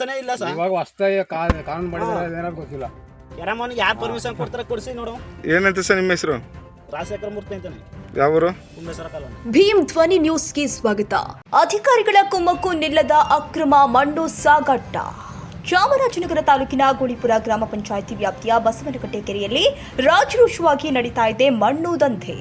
Sir ಇಲ್ಲ sir. ಇವಾಗ ಹೊಸ್ತಾಗಿ ಕಾನೂನು ಮಾಡಿದ್ರೆ ಏನಾದ್ರು ಗೊತ್ತಿಲ್ಲ. ಕೆರಮೋನ್ಗೆ ಯಾರು ಪರ್ಮಿಷನ್ ಕೊಡ್ತಾರೆ ಕೊಡಿಸಿ ನೋಡು. ಏನಂತ ಸರ್ ನಿಮ್ಮ ಹೆಸರು? ರಾಜಶೇಖರ ಮೂರ್ತಿ ಅಂತಾನೆ. ಯಾವರು? ಭೀಮ್ ಧ್ವನಿ ನ್ಯೂಸ್ಗೆ ಸ್ವಾಗತ. ಅಧಿಕಾರಿಗಳ ಕುಮ್ಮಕ್ಕು ನಿಲ್ಲದ ಅಕ್ರಮ ಮಣ್ಣು ಸಾಗಾಟ ಚಾಮರಾಜನಗರ ತಾಲೂಕಿನ ಗುಳಿಪುರ ಗ್ರಾಮ ಪಂಚಾಯಿತಿ ವ್ಯಾಪ್ತಿಯ ಬಸವನಕಟ್ಟೆ ಕೆರೆಯಲ್ಲಿ ರಾಜರೋಷವಾಗಿ ನಡೀತಾ ಇದೆ ಮಣ್ಣು ದಂಧೆ.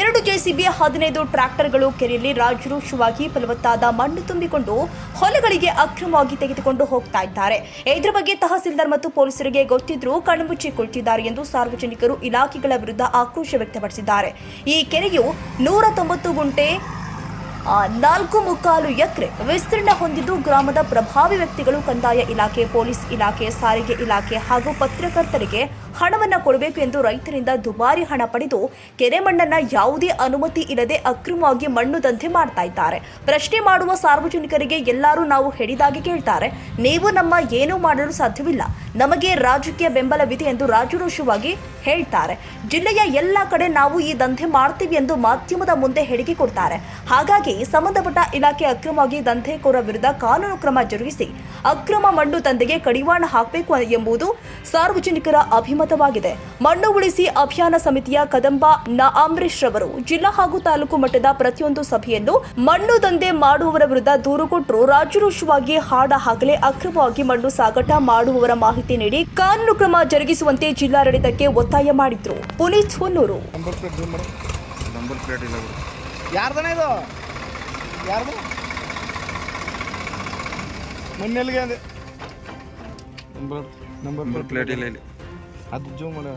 ಎರಡು ಜೆಸಿಬಿ ಹದಿನೈದು ಟ್ರ್ಯಾಕ್ಟರ್ಗಳು ಕೆರೆಯಲ್ಲಿ ರಾಜರೋಷವಾಗಿ ಫಲವತ್ತಾದ ಮಣ್ಣು ತುಂಬಿಕೊಂಡು ಹೊಲಗಳಿಗೆ ಅಕ್ರಮವಾಗಿ ತೆಗೆದುಕೊಂಡು ಹೋಗ್ತಾ ಇದ್ದಾರೆ. ಇದರ ಬಗ್ಗೆ ತಹಸೀಲ್ದಾರ್ ಮತ್ತು ಪೊಲೀಸರಿಗೆ ಗೊತ್ತಿದ್ರೂ ಕಣ್ಮುಚ್ಚಿ ಕುಳಿತಿದ್ದಾರೆ ಎಂದು ಸಾರ್ವಜನಿಕರು ಇಲಾಖೆಗಳ ವಿರುದ್ಧ ಆಕ್ರೋಶ ವ್ಯಕ್ತಪಡಿಸಿದ್ದಾರೆ. ಈ ಕೆರೆಯು ನೂರ ತೊಂಬತ್ತು ಗುಂಟೆ ನಾಲ್ಕು ಮುಕ್ಕಾಲು ಎಕರೆ ವಿಸ್ತೀರ್ಣ ಹೊಂದಿದ್ದು ಗ್ರಾಮದ ಪ್ರಭಾವಿ ವ್ಯಕ್ತಿಗಳು ಕಂದಾಯ ಇಲಾಖೆ, ಪೊಲೀಸ್ ಇಲಾಖೆ, ಸಾರಿಗೆ ಇಲಾಖೆ ಹಾಗೂ ಪತ್ರಕರ್ತರಿಗೆ ಹಣವನ್ನ ಕೊಡಬೇಕು ಎಂದು ರೈತರಿಂದ ದುಬಾರಿ ಹಣ ಪಡೆದು ಕೆರೆ ಮಣ್ಣನ್ನ ಯಾವುದೇ ಅನುಮತಿ ಇಲ್ಲದೆ ಅಕ್ರಮವಾಗಿ ಮಣ್ಣು ದಂಧೆ ಮಾಡ್ತಾ ಇದ್ದಾರೆ. ಪ್ರಶ್ನೆ ಮಾಡುವ ಸಾರ್ವಜನಿಕರಿಗೆ ಎಲ್ಲರೂ ನಾವು ಹೇಳಿದಾಗೆ ಕೇಳ್ತಾರೆ. ನೀವು ನಮ್ಮ ಏನೂ ಮಾಡಲು ಸಾಧ್ಯವಿಲ್ಲ. ನಮಗೆ ರಾಜಕೀಯ ಬೆಂಬಲವಿದೆ ಎಂದು ರಾಜರೋಷವಾಗಿ ಹೇಳ್ತಾರೆ. ಜಿಲ್ಲೆಯ ಎಲ್ಲ ಕಡೆ ನಾವು ಈ ದಂಧೆ ಮಾಡ್ತೀವಿ ಎಂದು ಮಾಧ್ಯಮದ ಮುಂದೆ ಹೇಳಿಕೆ ಕೊಡ್ತಾರೆ. ಹಾಗಾಗಿ ಸಂಬಂಧಪಟ್ಟ ಇಲಾಖೆ ಅಕ್ರಮವಾಗಿ ದಂಧೆಕೋರ ವಿರುದ್ಧ ಕಾನೂನು ಕ್ರಮ ಜರುಗಿಸಿ ಅಕ್ರಮ ಮಣ್ಣು ದಂಧೆಗೆ ಕಡಿವಾಣ ಹಾಕಬೇಕು ಎಂಬುದು ಸಾರ್ವಜನಿಕರ ಅಭಿಮತವಾಗಿದೆ ಮಣ್ಣು ಉಳಿಸಿ ಅಭಿಯಾನ ಸಮಿತಿಯ ಕದಂಬ ನ ಅಂಬರೀಶ್ ರವರು ಜಿಲ್ಲಾ ಹಾಗೂ ತಾಲೂಕು ಮಟ್ಟದ ಪ್ರತಿಯೊಂದು ಸಭೆಯಲ್ಲೂ ಮಣ್ಣು ದಂಧೆ ಮಾಡುವವರ ವಿರುದ್ಧ ದೂರು ಕೊಟ್ಟರು. ರಾಜರೋಷವಾಗಿ ಹಾಡ ಹಾಗಲೇ ಅಕ್ರಮವಾಗಿ ಮಣ್ಣು ಸಾಗಾಟ ಮಾಡುವವರ ಮಾಹಿತಿ ನೀಡಿ ಕಾನೂನು ಕ್ರಮ ಜರುಗಿಸುವಂತೆ ಜಿಲ್ಲಾಡಳಿತಕ್ಕೆ ಒತ್ತಾಯ ಮಾಡಿದ್ರು. ಪುನೀತ್ ಹೊನ್ನೂರು. ನಂಬರ್ ಪ್ಲೇಟ್ ಇಲ್ಲ ಇಲ್ಲಿ. ಅದು ಜೋ ಮಾಡ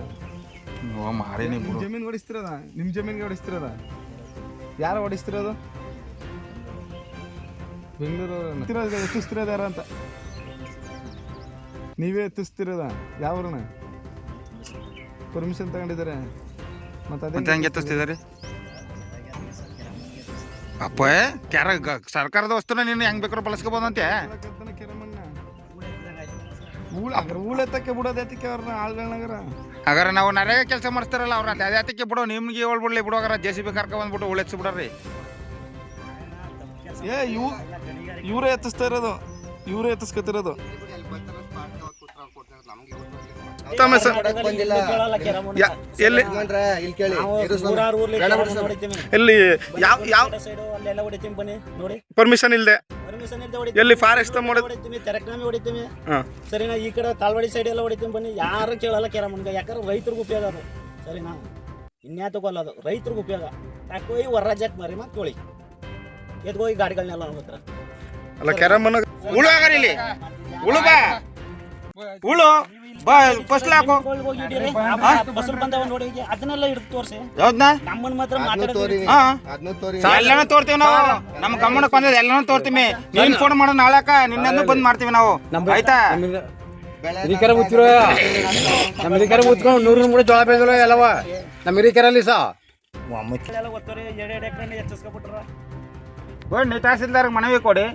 ಮಾರೇನಿ ಬಿಡು ಜಮೀನು ಹೊಡಿಸ್ತಿರೋದ ನಿಮ್ಮ ಜಮೀನಿಗೆ ಹೊಡಿಸ್ತಿರೋದ ಯಾರು ಹೊಡಿಸ್ತಿರೋದು ಬೆಂಗಳೂರು ಎತ್ತಿಸ್ತಿರೋದು ಯಾರ ಅಂತ. ನೀವೇ ಎತ್ತಿಸ್ತಿರೋದ? ಯಾವ್ರನ್ನ ಪರ್ಮಿಷನ್ ತಗೊಂಡಿದ್ದಾರೆ. ಮತ್ತೆ ಅದೇ ಹೆಂಗೆ ಎತ್ತಿಸ್ತಿದ್ದಾರೆ? ಅಪ್ಪ ಯಾರ ಸರ್ಕಾರದ ವಸ್ತುನ ನೀನು ಹೆಂಗ್ ಬೇಕಾದ್ರೂ ಬಳಸ್ಕೋಬೋದಂತೆ? ಊಳ ಊಳ ಎತ್ತಕ್ಕೆ ಬಿಡೋದು ಎತ್ತಕ್ಕೆ ಅವ್ರನ್ನ ಆಳ್ಗಳನ್ನಾಗರ ಹಾಗಾದ್ರೆ ನಾವು ನರೇಗ ಕೆಲಸ ಮಾಡಿಸ್ತಾರಲ್ಲ ಅವ್ರ ಅದೇ ಬಿಡೋ ನಿಮ್ಗೆ ನಿಮ್ಗೆ ಹೇಳ್ಬಿಡ್ಲಿ ಬಿಡುವಾಗಾರ ಜೆ ಸಿ ಬಿ ಕರ್ಕೊ ಬಂದ್ಬಿಟ್ಟು ಉಳಿಸಿ ಬಿಡ್ರಿ ಏ ಇವ್ ಇವರೇ ಎತ್ತಿಸ್ತಾ ಇರೋದು. ಇವರೇ ಎತ್ತಿಸ್ಕೊತಿರೋದು. ತಮ್ಮ ಸರ್ ಎಲ್ಲಿ ಎಲ್ಲಿ ಯಾವ ಯಾವ ಸೈಡು ಅಲ್ಲೆಲ್ಲ ಹೊಡಿತೀವಿ ಬನ್ನಿ ನೋಡಿ. ಪರ್ಮಿಷನ್ ಇಲ್ಲದೆ ಹೊಡಿತೀವಿ ಎಲ್ಲಿ ಫಾರೆಸ್ಟ್ ಮಾಡೋದು ಹೊಡಿತೀವಿ ತೆರಕ್ನಾಮಿ ಹೊಡಿತೀವಿ ಸರಿನಾ ಈ ಕಡೆ ತಾಳ್ವಾಡಿ ಸೈಡ್ ಎಲ್ಲ ಹೊಡಿತೀವಿ ಬನ್ನಿ. ಯಾರು ಕೇಳಲ್ಲ ಕೆರಮನ್ಗೆ ಯಾಕಂದ್ರೆ ರೈತರಿಗೆ ಉಪಯೋಗ ಅದು. ಸರಿನಾ? ಇನ್ಯಾತಕ್ಕೂ ಅದು. ರೈತರಿಗೆ ಉಪಯೋಗ. ತಕೋಗಿ ಹೊರ ರಾಜ್ಯಕ್ಕೆ ಮರಿ ಮತ್ತೆ ಕೋಳಿ ಎದ್ಕೋಗಿ ಗಾಡಿಗಳನ್ನೆಲ್ಲ ಹೋಗ್ತಾರೆ ಅಲ್ಲ ಕೆರಮ್ಮನ ಉಳು ಹಾಗಾರ ಇಲ್ಲಿ. ಉಳು ಬಾ. ಉಳು. ಬಾ ಫಸ್ಟ್ ಹಾಕು ಬಸ್ಸಲ್ಲಿ ಬಂದವ ನೋಡಿ ಅದನ್ನೆಲ್ಲ ಹಿಡಿದು ತೋರಿಸಿ. ಯಾವ್ದನ್ನ ನಮ್ಮನ್ನ ಮಾತ್ರ ಅದ್ನೂ ಮಾತಾಡೋದು ಹಾ. ಅದ್ನೂ ತೋರಿ ಎಲ್ಲಾನು ತೋರ್ತೀವಿ ನಾವು. ನಮ್ಮ ಗಮನಕ್ಕೆ ಬಂದದ ಎಲ್ಲಾನು ತೋರ್ತೀವಿ. ನೀನ್ ಫೋನ್ ಮಾಡೋ ನಾಳಕ ನಿನ್ನನ್ನು ಬಂದ್ ಮಾಡ್ತೀವಿ ನಾವು. ಆಯ್ತಾ? ಹಿರಿಕೆರೆ ಮುಚ್ಚಿರೋ ನಮ್ಮ ಹಿರಿಕೆರೆ ಮುಚ್ಕೊಂಡು ನೂರು ಮೂರು ಜೋಳ ಬೆಳೆದ್ರು ಎಲ್ಲವ? ನಮ್ಮ ಹಿರಿಕರಲ್ಲಿ ತಹಸೀಲ್ದಾರ್ ಮನವಿ ಕೊಡಿ.